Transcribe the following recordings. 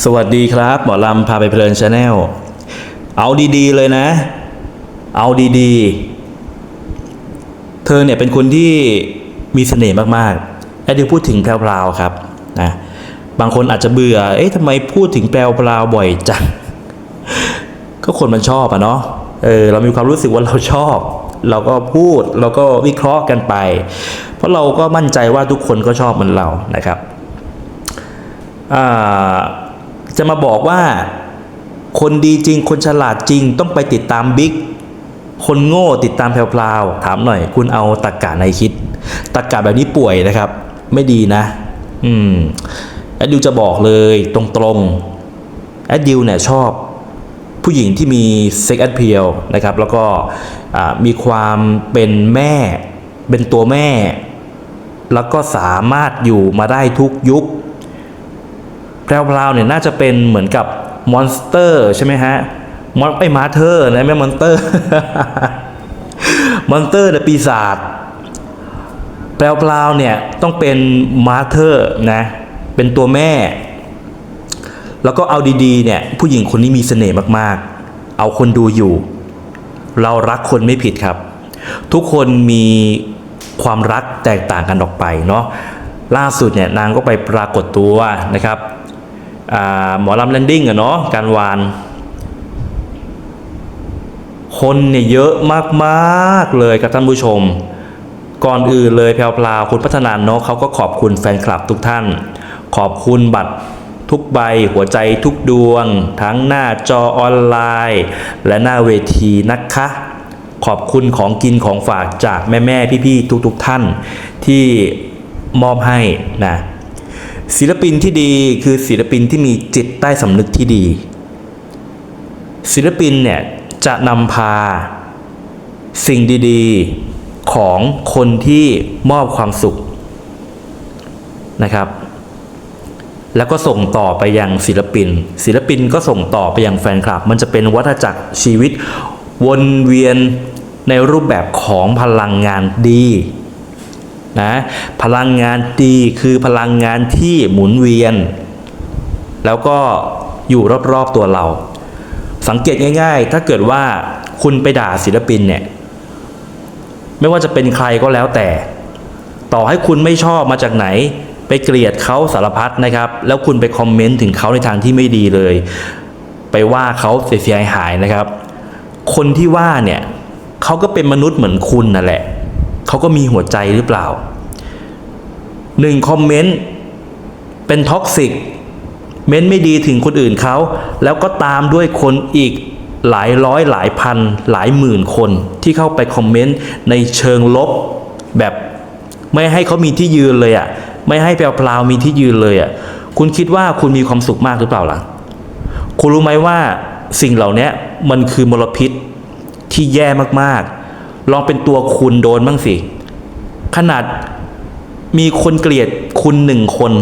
สวัสดีครับหมอลำพาไปเพลินชาแนลเอาดีๆเลยนะ เอาดีๆ เธอเนี่ยเป็นคนที่มีเสน่ห์มากๆแอดดิวพูดถึงแพรวๆครับนะบางคนอาจจะเบื่อ เอ๊ะทำไมพูดถึงแพรวๆบ่อยจัง ก็คนมันชอบอะเนาะเออเรามีความรู้สึกว่าเราชอบ เราก็พูดเราก็วิเคราะห์กันไป เพราะเราก็มั่นใจว่าทุกคนก็ชอบเหมือนเรานะครับอ่า จะมาบอกว่า คนดีจริง คนฉลาดจริง ต้องไปติดตามบิ๊กคนโง่ติดตามแพรวๆถามหน่อย คุณเอาตรกกะในคิดตรกกะแบบนี้ป่วยนะครับ ไม่ดีนะ อืมแอดดิวจะบอกเลยตรงๆแอดดิวเนี่ยชอบ ผู้หญิงที่มีเซ็กแอดเพียลนะครับ แล้วก็มีความเป็นแม่ เป็นตัวแม่ แล้วก็สามารถอยู่มาได้ทุกยุค แพรวๆเนี่ยน่าจะเป็นเหมือนกับมอนสเตอร์ใช่ไหมฮะมอนไอ้มาเธอร์นะไม่มอนสเตอร์มอนสเตอร์เนี่ยปีศาจแพรวๆเนี่ยต้องเป็นมาเธอร์นะ เป็นตัวแม่ แล้วก็เอาดีๆเนี่ยผู้หญิงคนนี้มีเสน่ห์มากๆ เอาคนดูอยู่ เรารักคนไม่ผิดครับ ทุกคนมีความรักแตกต่างกันออกไปเนาะล่าสุดเนี่ยนางก็ไปปรากฏตัวนะครับ หมอลำแลนดิ้งอะเนาะการวาน คนเนี่ยเยอะมากๆเลยครับท่านผู้ชม ก่อนอื่นเลยแพรวพลาวคุณพัฒนานกเขาก็ขอบคุณแฟนคลับทุกท่าน ขอบคุณบัตรทุกใบหัวใจทุกดวง ทั้งหน้าจอออนไลน์ และหน้าเวทีนะคะ ขอบคุณของกินของฝากจากแม่ ๆ พี่ ๆ ทุก ๆ ท่านที่มอบให้นะ ศิลปินที่ดีคือศิลปินที่มีจิตใต้สำนึกที่ดี ศิลปินเนี่ยจะนำพาสิ่งดีๆของคนที่มอบความสุขนะครับ แล้วก็ส่งต่อไปยังศิลปิน ศิลปินก็ส่งต่อไปยังแฟนคลับ มันจะเป็นวัฏจักรชีวิตวนเวียนในรูปแบบของพลังงานดี นะพลังงานดีคือพลังงานที่หมุนเวียน แล้วก็อยู่รอบๆตัวเรา สังเกตง่าย ๆ ถ้าเกิดว่าคุณไปด่าศิลปินเนี่ยไม่ว่าจะเป็นใครก็แล้วแต่ ต่อให้คุณไม่ชอบมาจากไหน ไปเกลียดเขาสารพัดนะครับ แล้วคุณไปคอมเมนต์ถึงเขาในทางที่ไม่ดีเลย ไปว่าเขาเสียหายๆนะครับ คนที่ว่าเนี่ยเขาก็เป็นมนุษย์เหมือนคุณนั่นแหละ เขาก็มีหัวใจหรือเปล่าหนึ่งคอมเมนต์เป็นท็อกซิกเม้นไม่ดีถึงคนอื่นเขา แล้วก็ตามด้วยคนอีกหลายร้อยหลายพันหลายหมื่นคนที่เข้าไปคอมเมนต์ในเชิงลบแบบไม่ให้เขามีที่ยืนเลยอะ่ะไม่ให้แพรวๆมีที่ยืนเลยอะ่ะคุณคิดว่าคุณมีความสุขมากหรือเปล่าล่ะ คุณรู้ไหมว่าสิ่งเหล่านี้มันคือมลพิษที่แย่มากๆ ลองเป็นตัวคุณโดนบ้างสิ ขนาดมีคนเกลียดคุณหนึ่งคน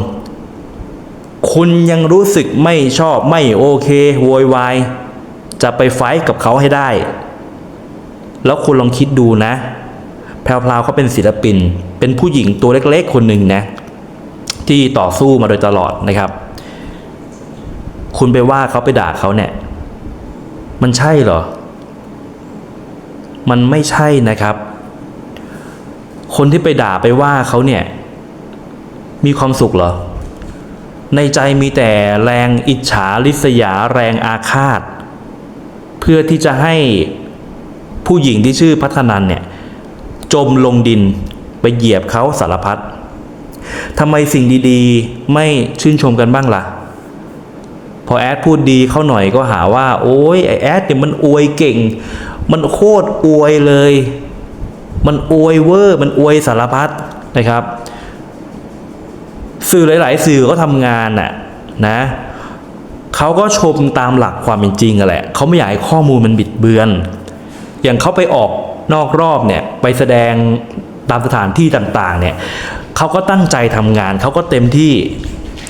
คุณยังรู้สึกไม่ชอบไม่โอเคโวยวาย จะไปไฟท์กับเขาให้ได้ แล้วคุณลองคิดดูนะ แพรวๆเขาเป็นศิลปิน เป็นผู้หญิงตัวเล็กๆคนหนึ่งนะ ที่ต่อสู้มาโดยตลอดนะครับ คุณไปว่าเขาไปด่าเขาเนี่ย มันใช่เหรอ มันไม่ใช่นะครับ คนที่ไปด่าไปว่าเขาเนี่ย มีความสุขเหรอ ในใจมีแต่แรงอิจฉาริษยาแรงอาฆาต เพื่อที่จะให้ผู้หญิงที่ชื่อพัฒนันเนี่ย จมลงดินไปเหยียบเขาสารพัดทำไมสิ่งดีๆ ไม่ชื่นชมกันบ้างล่ะ พอแอดพูดดีเข้าหน่อยก็หาว่า โอ้ยไอแอดเนี่ยมันอวยเก่ง มันโคตรอวยเลย มันอวยเวอร์ มันอวยสารพัดนะครับ สื่อหลาย ๆ สื่อก็ทำงานน่ะนะเขาก็ชมตามหลักความเป็นจริงอะแหละเขาไม่อยากให้ข้อมูลมันบิดเบือน อย่างเขาไปออกนอกรอบเนี่ยไปแสดงตามสถานที่ต่าง ๆ เนี่ยเขาก็ตั้งใจทำงาน เขาก็เต็มที่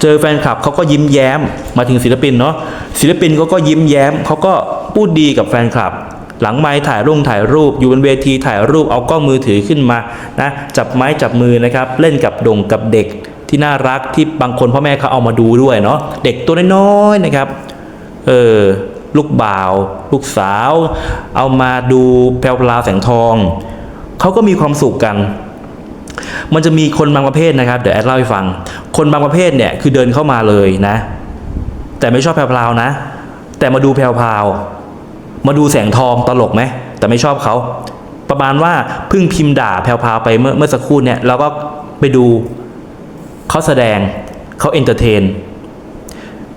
เจอแฟนคลับเขาก็ยิ้มแย้มมาถึงศิลปินเนาะศิลปินเขาก็ยิ้มแย้มเขาก็พูดดีกับแฟนคลับ หลังไม้ถ่ายรูปถ่ายรูป อยู่บนเวทีถ่ายรูปเอากล้องมือถือขึ้นมานะจับไม้จับมือนะครับเล่นกับดงกับเด็กที่น่ารักที่บางคนพ่อแม่เขาเอามาดูด้วยเนาะเด็กตัวน้อยๆนะครับเออลูกบ่าว ลูกสาว เอามาดูแพรวพราแสงทองเขาก็มีความสุขกัน มันจะมีคนบางประเภทนะครับเดี๋ยวแอดเล่าให้ฟัง คนบางประเภทเนี่ยคือเดินเข้ามาเลยนะ แต่ไม่ชอบแพรวพรานะ แต่มาดูแพรวพราว มาดูแสงทองตลกไหมแต่ไม่ชอบเขาประมาณว่าเพิ่งพิมพ์ด่าแพรวพาวไปเมื่อเมื่อสักครู่เนี่ยเราก็ไปดูเขาแสดงเขาเอนเตอร์เทน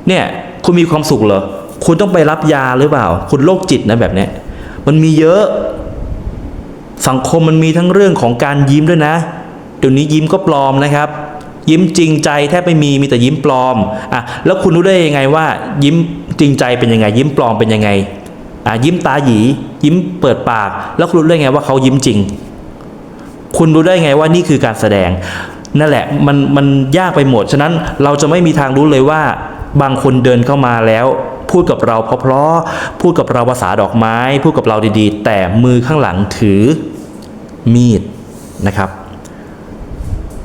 เนี่ยคุณมีความสุขเหรอ คุณต้องไปรับยาหรือเปล่า คุณโรคจิตนะแบบเนี้ยมันมีเยอะ สังคมมันมีทั้งเรื่องของการยิ้มด้วยนะ เดี๋ยวนี้ยิ้มก็ปลอมนะครับ ยิ้มจริงใจแทบไม่มีมีแต่ยิ้มปลอมอะแล้วคุณรู้ได้ยังไงว่า ยิ้มจริงใจเป็นยังไง ยิ้มปลอมเป็นยังไง อะยิ้มตาหยียิ้มเปิดปาก แล้วคุณรู้ได้ไงว่าเขายิ้มจริง คุณรู้ได้ไงว่านี่คือการแสดง นั่นแหละมันมันยากไปหมด ฉะนั้นเราจะไม่มีทางรู้เลยว่า บางคนเดินเข้ามาแล้ว พูดกับเราเพราะๆพูดกับเราภาษาดอกไม้ พูดกับเราดีๆ แต่มือข้างหลังถือมีดนะครับ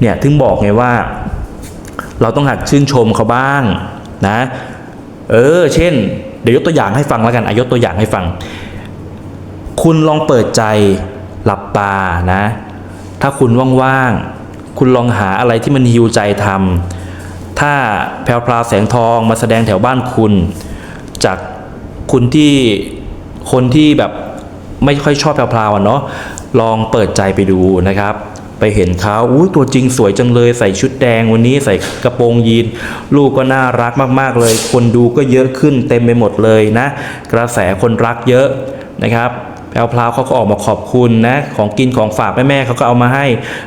เนี่ยถึงบอกไงว่า เราต้องหัดชื่นชมเขาบ้างนะ เออ เช่น ดี๋ยวยกตัวอย่างให้ฟังแล้วกันอายกตัวอย่างให้ฟัง คุณลองเปิดใจหลับตานะ ถ้าคุณว่างๆ คุณลองหาอะไรที่มันฮิวใจทำถ้าแพรวพราวแสงทองมาแสดงแถวบ้านคุณ จากคุณที่คนที่แบบไม่ค่อยชอบแพรวพราวะเนาะลองเปิดใจไปดูนะครับ ไปเห็นเขาอุ้ยตัวจริงสวยจังเลยใส่ชุดแดงวันนี้ใส่กระโปรงยีน ลูกก็น่ารักมากๆเลย คนดูก็เยอะขึ้นเต็มไปหมดเลยนะ กระแสคนรักเยอะนะครับแพรวพราวเขาก็ออกมาขอบคุณนะ ของกินของฝากแม่ๆเขาก็เอามาให้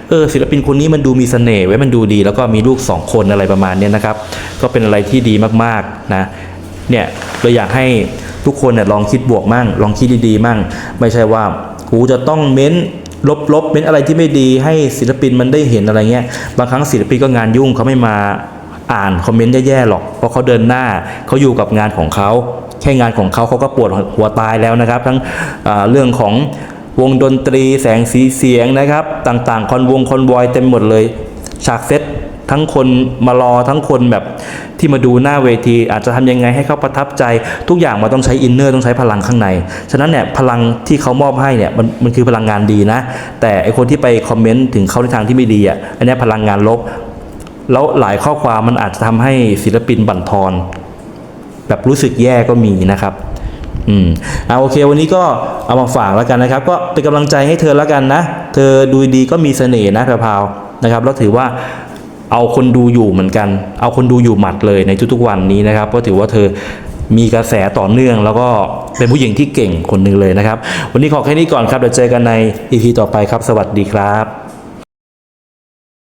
เออศิลปินคนนี้มันดูมีเสน่ห์ไว้มันดูดี แล้วก็มีลูกสองคนอะไรประมาณเนี้ยนะครับ ก็เป็นอะไรที่ดีมากๆนะ เนี่ยเราอยากให้ทุกคนเนี่ยลองคิดบวกมั่ง ลองคิดดีๆมั่ง ไม่ใช่ว่ากูจะต้องเม้น ลบๆเม้นอะไรที่ไม่ดีให้ศิลปินมันได้เห็นอะไรเงี้ยบางครั้งศิลปินก็งานยุ่งเขาไม่มาอ่านคอมเมนต์แย่ๆหรอกเพราะเขาเดินหน้าเขาอยู่กับงานของเขาแค่งานของเขาเขาก็ปวดหัวตายแล้วนะครับ ทั้งเรื่องของวงดนตรีแสงสีเสียงนะครับ ต่างๆ คอนวงคอนวอยเต็มหมดเลยฉากเซต ทั้งคนมารอทั้งคนแบบที่มาดูหน้าเวที อาจจะทำยังไงให้เขาประทับใจ ทุกอย่างมันต้องใช้อินเนอร์ต้องใช้พลังข้างใน ฉะนั้นเนี่ยพลังที่เขามอบให้เนี่ยมันมันคือพลังงานดีนะ แต่ไอคนที่ไปคอมเมนต์ถึงเขาในทางที่ไม่ดีอะอันนี้พลังงานลบ แล้วหลายข้อความมันอาจจะทำให้ศิลปินบั่นทอน แบบรู้สึกแย่ก็มีนะครับอืมเอาโอเค วันนี้ก็เอามาฝากแล้วกันนะครับ ก็เป็นกำลังใจให้เธอแล้วกันนะ เธอดูดีก็มีเสน่ห์นะแพรวๆนะครับแล้วถือว่า เอาคนดูอยู่เหมือนกัน เอาคนดูอยู่หมัดเลยในทุกๆวันนี้นะครับ ก็ถือว่าเธอมีกระแสต่อเนื่อง แล้วก็เป็นผู้หญิงที่เก่งคนหนึ่งเลยนะครับ วันนี้ขอแค่นี้ก่อนครับเดี๋ยวเจอกันใน EP ต่อไปครับ สวัสดีครับ